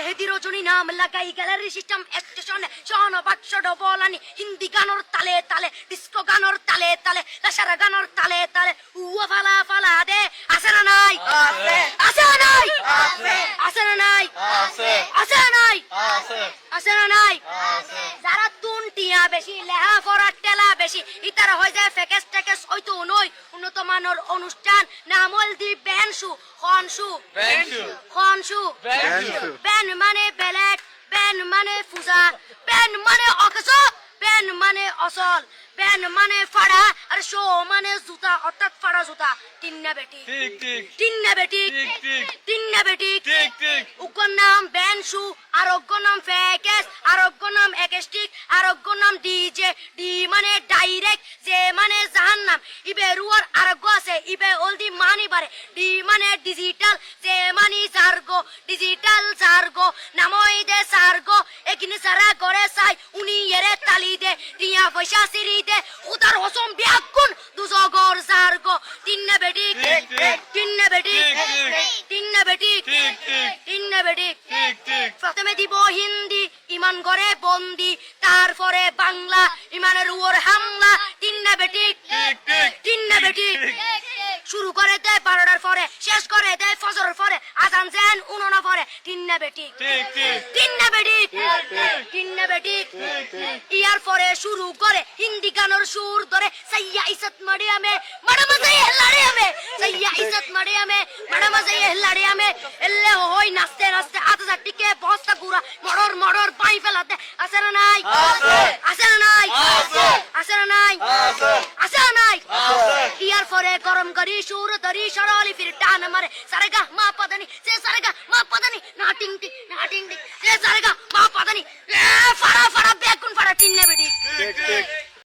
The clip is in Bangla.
মেহেদি রজনী নাম লাগাই গ্যালারি সিস্টেম স্টেশনে শন বাক্স ডবলানি হিন্দি গানর তালে তালে ডিস্কো গানর তালে তালে লাসারা গানর তালে তালে। উয়া ফালা ফালা দে আছে না নাই? আছে। না নাই? আছে। না নাই? আছে। না নাই? আছে। না নাই? যারা তুন টিয়া বেশি লেহা টেলা বেশি। ইতারা হয়ে যায় ফেকেস টেকেস হয়তো নই। উন্নত মানের অনুষ্ঠান নামল দি ব্যানসু খনসু খনসু ব্যান মানে বেলেগ ব্যান মানে ফুজা ব্যান মানে অকস ব্যান মানে অসল ব্যান মানে ফাড়া আর শো মানে জুতা অর্থাৎ ফাড়া জুতা। তিন্না বেটি। ঠিক ঠিক। তিন্না বেটি। ঠিক, ঠিক। তিন্না বেটি। ঠিক ঠিক। উগ্র নাম ব্যানসু আরোগ্য নাম ফেকেস আরোগ্য নাম একেস্টিক আরোগ্য নাম ডিজে ডি মানে ডাইরেক্ট যে মানে জাহান্নাম। ইবে রুয়ার আরোগ্য আছে ইবে অলদি মানি বারে ডি মানে ডিজিটাল যে মানি সার্গো ডিজিটাল সার্গো নামই দে সার্গো। এখানে সারা করে চাই উনি এরে তালি দে টিয়া পয়সা সিরি দে। উদার হসম বিয়াকুন দুজগর সার্গো। তিন্নে বেটি ঠিক, ঠিক। তিন্নে বেটি ঠিক। তিন্নে বেটি ঠিক। তিন্নে বেটি। প্রথমে দিব হিন্দি ইমান করে বন্দি। বাংলা ইমানের উপর হামলা তিন্না বেটি ঠিক, ঠিক। তিন্না বেটি ঠিক। শুরু করে দেয় বারোটার পরে শেষ করে দেয় ফজরের পরে। আজান যেন উনোনা পরে। তিন্না বেটি ঠিক। ঠিক তিন্না বেটি ঠিক। তিন্না বেটি ঠিক, ঠিক। ইয়ার পরে শুরু করে হিন্দি গানের সুর ধরে সাইয়া ইসত মারিয়ামে মাডামা সাইয়া লাড়িয়ামে সাইয়া ইসত মারিয়ামে মাডামা সাইয়া লাড়িয়ামে এল্লে হই নাচতে নাচতে আতে জাটিকে বস্তা গুড়া মড়র মড়র পাই ফেলাতে আছে না নাই? আছে। আছে না নাই আছে। আছে না নাই আছে। আছে না নাই আছে। ইয়ার করম করি সুর ধরি সরলি ফির টান মারে। সারেগা মা পদানি